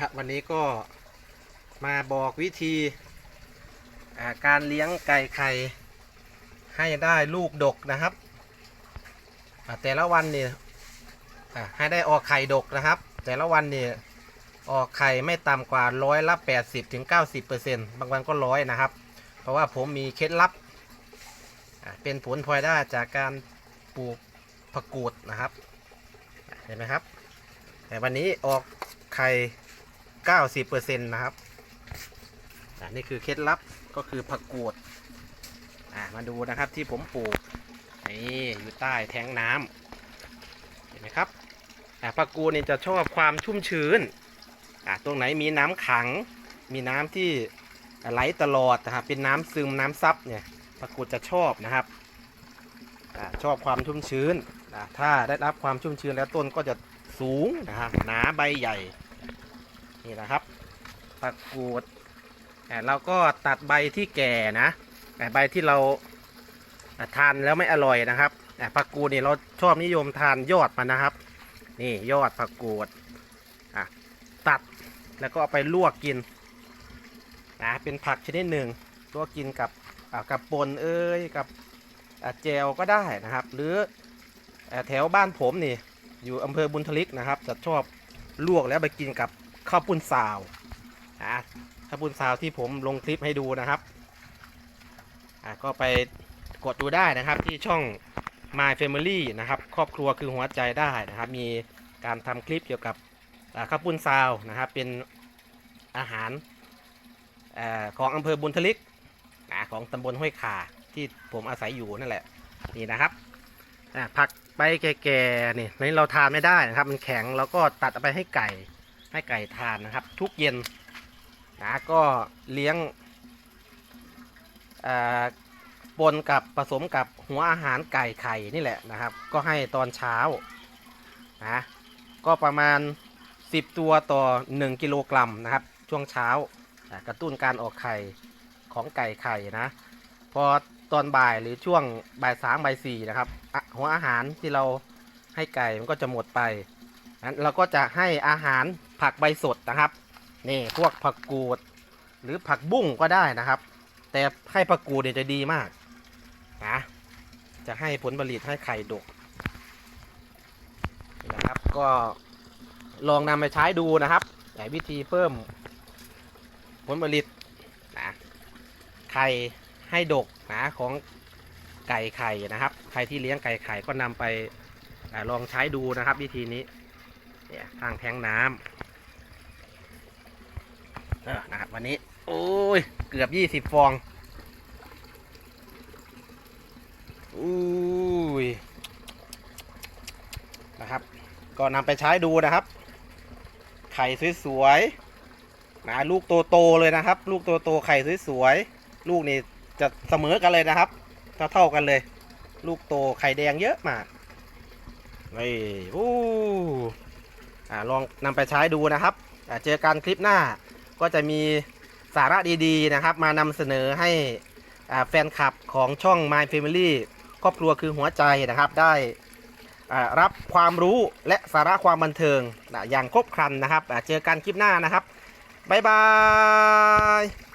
นะฮะวันนี้ก็มาบอกวิธีการเลี้ยงไก่ไข่ให้ได้ลูกดกนะครับ แต่ละวันนี่ให้ได้ออกไข่ดกนะครับ แต่ละวันนี่ออกไข่ไม่ต่ำกว่าร้อยละ80ถึง90เปอร์เซ็นต์บางวันก็ร้อยนะครับ เพราะว่าผมมีเคล็ดลับ เป็นผลพลอยได้จากการปลูกผักกูดนะครับ เห็นไหมครับแต่วันนี้ออกไข่ 90%นะครับอ่านี่คือเคล็ดลับก็คือผักกูดอ่ามาดูนะครับที่ผมปลูกนี่อยู่ใต้แทงน้ำเห็นไหมครับอ่าผักกูดนี่จะชอบความชุ่มชื้นอ่าตรงไหนมีน้ำขัง มีน้ำที่ไหลตลอดนะครับเป็นน้ำซึมน้ำซับเนี่ยผักกูดจะชอบนะครับอชอบความชุ่มชื้นถ้าได้รับความชุ่มชื้นแล้วต้นก็จะสูงนะครับหนาใบใหญ่ นี่นะครับผักกูดแต่เราก็ตัดใบที่แก่นะแต่ใบที่เราทานแล้วไม่อร่อยนะครับแต่ผักกูดนี่เราชอบนิยมทานยอดมันนะครับ นี่ยอดผักกูดอะตัดแล้วก็เอาไปลวกกินนะเป็นผักชนิดหนึ่งลวกกินกับกับปนเอ้ยกับอ่าเจลก็ได้นะครับ หรืออ่าแถวบ้านผมนี่อยู่อำเภอบุญทลิกนะครับ จะชอบลวกแล้วไปกินกับ ข้าวปุ้นซาวอะข้าวปุ้นซาวที่ผมลงคลิปให้ดูนะครับอะก็ไปกดดูได้นะครับที่ช่อง My Family นะครับครอบครัวคือหัวใจได้นะครับ มีการทำคลิปเกี่ยวกับข้าวปุ้นซาวนะครับ เป็นอาหารอของอำเภอบุญทลิกนะของตำบลห้วยขาที่ผมอาศัยอยู่นั่นแหละนี่นะครับผักใบแก่ๆนี่นี่เราทานไม่ได้นะครับ มันแข็งเราก็ตัดเอาไปให้ไก่ ให้ไก่ทานนะครับ ทุกเย็นนะก็เลี้ยงปนกับผสมกับหัวอาหารไก่ไข่นี่แหละนะครับ ก็ให้ตอนเช้านะก็ประมาณ 10 ตัวต่อ 1 กิโลกรัมนะครับ ช่วงเช้ากระตุ้นการออกไข่ของไก่ไข่นะ พอตอนบ่ายหรือช่วงบ่ายสามบ่ายสี่นะครับ หัวอาหารที่เราให้ไก่มันก็จะหมดไปนั้นเราก็จะให้อาหาร ผักใบสดนะครับนี่พวกผักกูด หรือผักบุ้งก็ได้นะครับ แต่ให้ผักกูดเนี่ยจะดีมากนะจะให้ผลผลิตให้ไข่ดกนะครับ ก็ลองนำไปใช้ดูนะครับแต่วิธีเพิ่มผลผลิตนะไข่ให้ดกนะของไก่ไข่นะครับ ใครที่เลี้ยงไก่ไข่ก็นำไปลองใช้ดูนะครับ วิธีนี้เนี่ยทางแทงน้ำ ออนะครับวันนี้ โอ้ย เกือบยี่สิบฟองอุ้ยนะครับ ก็นำไปใช้ดูนะครับ ไข่สวยๆนะลูกโตๆเลยนะครับ ลูกโตๆไข่สวยๆลูกนี่จะเสมอกันเลยนะครับเท่าเท่าๆกันเลย ลูกโตไข่แดงเยอะมากนี่อู้อ่าลองนำไปใช้ดูนะครับเจอกันคลิปหน้า ก็จะมีสาระดีๆนะครับ มานำเสนอให้แฟนคลับของช่อง My Family ครอบครัวคือหัวใจนะครับได้รับความรู้และสาระความบันเทิงอย่างครบครันนะครับ เจอกันคลิปหน้านะครับ บ๊ายบาย